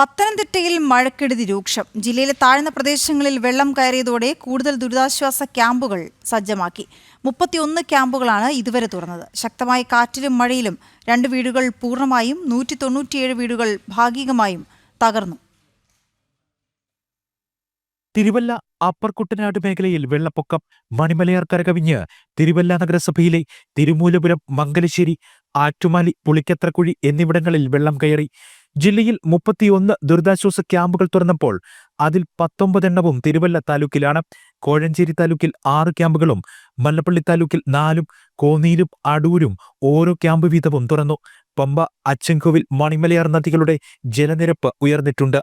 പത്തനംതിട്ടയിൽ മഴക്കെടുതി രൂക്ഷം. ജില്ലയിലെ താഴ്ന്ന പ്രദേശങ്ങളിൽ വെള്ളം കയറിയതോടെ കൂടുതൽ ദുരിതാശ്വാസ ക്യാമ്പുകൾ സജ്ജമാക്കി. മുപ്പത്തിയൊന്ന് ക്യാമ്പുകളാണ് ഇതുവരെ തുറന്നത്. ശക്തമായ കാറ്റിലും മഴയിലും രണ്ട് വീടുകൾ പൂർണമായും നൂറ്റി തൊണ്ണൂറ്റിയേഴ് വീടുകൾ ഭാഗികമായും തകർന്നു. തിരുവല്ല അപ്പർ കുട്ടനാട് മേഖലയിൽ വെള്ളപ്പൊക്കം മണിമലയാർ കരകവിഞ്ഞ്. തിരുവല്ല നഗരസഭയിലെ തിരുമൂലപുരം മംഗലശ്ശേരി ആറ്റുമാലി പുളിക്കത്രക്കുഴി എന്നിവിടങ്ങളിൽ വെള്ളം കയറി. ജില്ലയിൽ മുപ്പത്തിയൊന്ന് ദുരിതാശ്വാസ ക്യാമ്പുകൾ തുറന്നപ്പോൾ അതിൽ പത്തൊമ്പതെണ്ണവും തിരുവല്ല താലൂക്കിലാണ്. കോഴഞ്ചേരി താലൂക്കിൽ ആറ് ക്യാമ്പുകളും മല്ലപ്പള്ളി താലൂക്കിൽ നാലും കോന്നിയിലും അടൂരും ഓരോ ക്യാമ്പ് വീതവും തുറന്നു. പമ്പ അച്ചൻകോവിൽ മണിമലയാർ നദികളുടെ ജലനിരപ്പ് ഉയർന്നിട്ടുണ്ട്.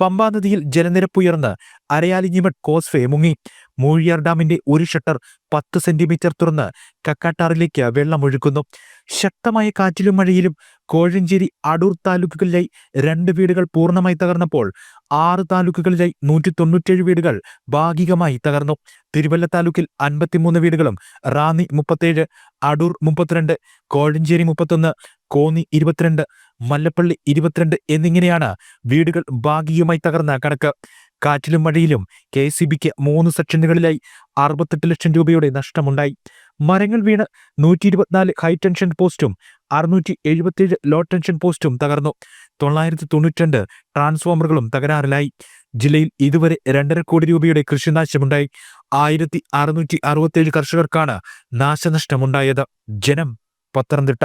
പമ്പാ നദിയിൽ ജലനിരപ്പ് ഉയർന്ന് അരയാലിഞ്ഞിമഠ് കോസ്വേ മുങ്ങി. മൂഴിയാർ ഡാമിന്റെ ഒരു ഷട്ടർ പത്ത് സെന്റിമീറ്റർ തുറന്ന് കക്കാട്ടാറിലേക്ക് വെള്ളമൊഴുക്കുന്നു. ശക്തമായ കാറ്റിലും മഴയിലും കോഴഞ്ചേരി അടൂർ താലൂക്കുകളിലായി രണ്ട് വീടുകൾ പൂർണമായി തകർന്നപ്പോൾ ആറ് താലൂക്കുകളിലായി നൂറ്റി തൊണ്ണൂറ്റേഴ് വീടുകൾ ഭാഗികമായി തകർന്നു. തിരുവല്ല താലൂക്കിൽ അൻപത്തിമൂന്ന് വീടുകളും റാന്നി മുപ്പത്തേഴ് അടൂർ മുപ്പത്തിരണ്ട് കോഴഞ്ചേരി മുപ്പത്തൊന്ന് കോന്നി ഇരുപത്തിരണ്ട് മല്ലപ്പള്ളി ഇരുപത്തിരണ്ട് എന്നിങ്ങനെയാണ് വീടുകൾ ഭാഗികമായി തകർന്ന കണക്ക്. കാറ്റിലും മഴയിലും കെ സി ബിക്ക് മൂന്ന് സെക്ഷനുകളിലായി അറുപത്തെട്ട് ലക്ഷം രൂപയുടെ നഷ്ടമുണ്ടായി. മരങ്ങൾ വീണ് നൂറ്റി ഇരുപത്തിനാല് ഹൈ ടെൻഷൻ പോസ്റ്റും അറുന്നൂറ്റി എഴുപത്തിയേഴ് ലോ ടെൻഷൻ പോസ്റ്റും തകർന്നു. തൊള്ളായിരത്തി തൊണ്ണൂറ്റിരണ്ട് ട്രാൻസ്ഫോമറുകളും തകരാറിലായി. ജില്ലയിൽ ഇതുവരെ രണ്ടര കോടി രൂപയുടെ കൃഷിനാശമുണ്ടായി. ആയിരത്തി അറുന്നൂറ്റി അറുപത്തിയേഴ് കർഷകർക്കാണ് നാശനഷ്ടമുണ്ടായത്. ജനം പത്തനംതിട്ട.